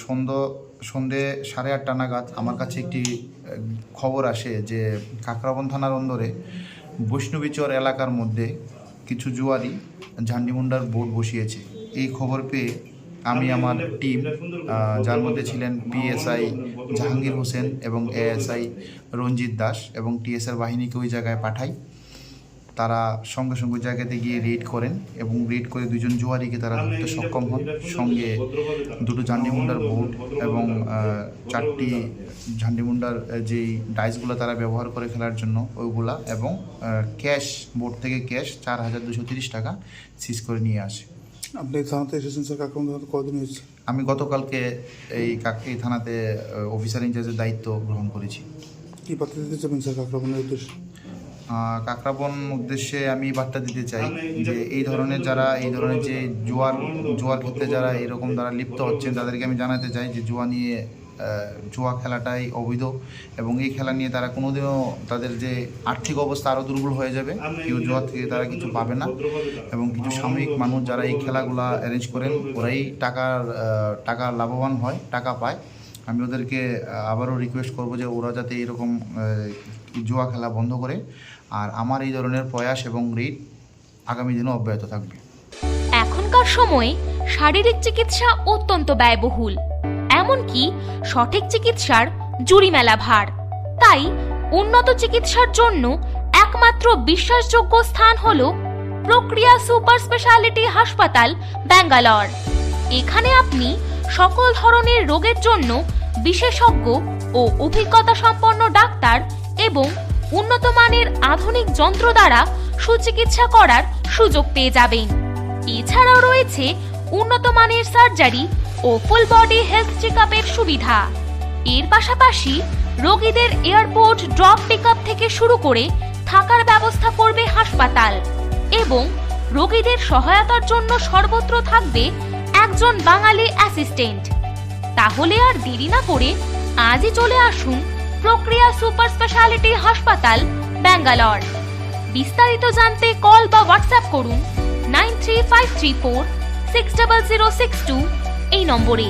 সন্ধ্যা, সন্ধে সাড়ে আটটা নাগাদ আমার কাছে একটি খবর আসে যে কাকরাবন থানার অন্দরে বৈষ্ণবীচর এলাকার মধ্যে কিছু জুয়ারি ঝান্ডিমুন্ডার বোর্ড বসিয়েছে। এই খবর পেয়ে আমি আমার টিম যার মধ্যে ছিলেন পিএসআই জাহাঙ্গীর হোসেন এবং এএসআই রঞ্জিত দাস এবং টিএসআর বাহিনীকে ওই জায়গায় পাঠাই। তারা সঙ্গে সঙ্গে জায়গাতে গিয়ে রেড করেন এবং রেড করে দুজন জুয়ারিকে তারা ধরতে সক্ষম হন। সঙ্গে দুটো ঝান্ডিমুন্ডার বোর্ড এবং চারটি ঝান্ডিমুন্ডার যেই ডাইসগুলো তারা ব্যবহার করে খেলার জন্য ওইগুলা এবং ক্যাশ বোর্ড থেকে ক্যাশ চার হাজার দুশো তিরিশ টাকা সিজ করে নিয়ে আসে। আপনি থানাতে এসেছেন স্যার? কাকরাবন কদিন হয়েছে? আমি গতকালকে এই কাক এই থানাতে অফিসার ইনচার্জের দায়িত্ব গ্রহণ করেছি। কি বার্তা দিতে চাবেন স্যার কাকরাবনের উদ্দেশ্যে? কাকরাবন উদ্দেশ্যে আমি বার্তা দিতে চাই যে এই ধরনের যারা, এই ধরনের যে জোয়ার জোয়ার ক্ষেত্রে যারা এরকম দ্বারা লিপ্ত হচ্ছেন, তাদেরকে আমি জানাতে চাই যে জুয়া নিয়ে জুয়া খেলাটাই অবৈধ এবং এই খেলা নিয়ে তারা কোনোদিনও তাদের যে আর্থিক অবস্থা আরও দুর্বল হয়ে যাবে, কেউ জুয়া থেকে তারা কিছু পাবে না এবং কিছু সাময়িক মানুষ যারা এই খেলাগুলা অ্যারেঞ্জ করেন, ওরাই টাকার টাকা লাভবান হয়, টাকা পায়। আমি ওদেরকে আবারও রিকোয়েস্ট করব যে ওরা যাতে এরকম জুয়া খেলা বন্ধ করে। আর আমার এই ধরনের প্রয়াস এবং রিট আগামী দিনও অব্যাহত থাকবে। এখনকার সময়ে শারীরিক চিকিৎসা অত্যন্ত ব্যয়বহুল। এমনকি সঠিক চিকিৎসার জুরি মেলা ভার। তাই উন্নত চিকিৎসার জন্য একমাত্র বিশ্বাসযোগ্য স্থান হল প্রক্রিয়া সুপার স্পেশালিটি হাসপাতাল ব্যাঙ্গালোর। এখানে আপনি সকল ধরনের রোগের জন্য বিশেষজ্ঞ ও অভিজ্ঞতা সম্পন্ন ডাক্তার এবং উন্নত মানের আধুনিক যন্ত্র দ্বারা সুচিকিৎসা করার সুযোগ পেয়ে যাবেন। এছাড়াও রয়েছে উন্নত মানের সার্জারি ও ফুল বডি হেলথ চেক সুবিধা। এর পাশাপাশি রোগীদের এয়ারপোর্ট ড্রপ পিক থেকে শুরু করে থাকার ব্যবস্থা করবে হাসপাতাল এবং রোগীদের সহায়তার জন্য সর্বত্র থাকবে একজন বাঙালি অ্যাসিস্ট্যান্ট তাহলে আর দেরি না করে আজই চলে আসুন প্রক্রিয়া সুপার স্পেশালিটি হাসপাতাল, ব্যাঙ্গালোর। বিস্তারিত জানতে কল বা হোয়াটসঅ্যাপ করুন nine three five three four six double zero six two এই নম্বরে।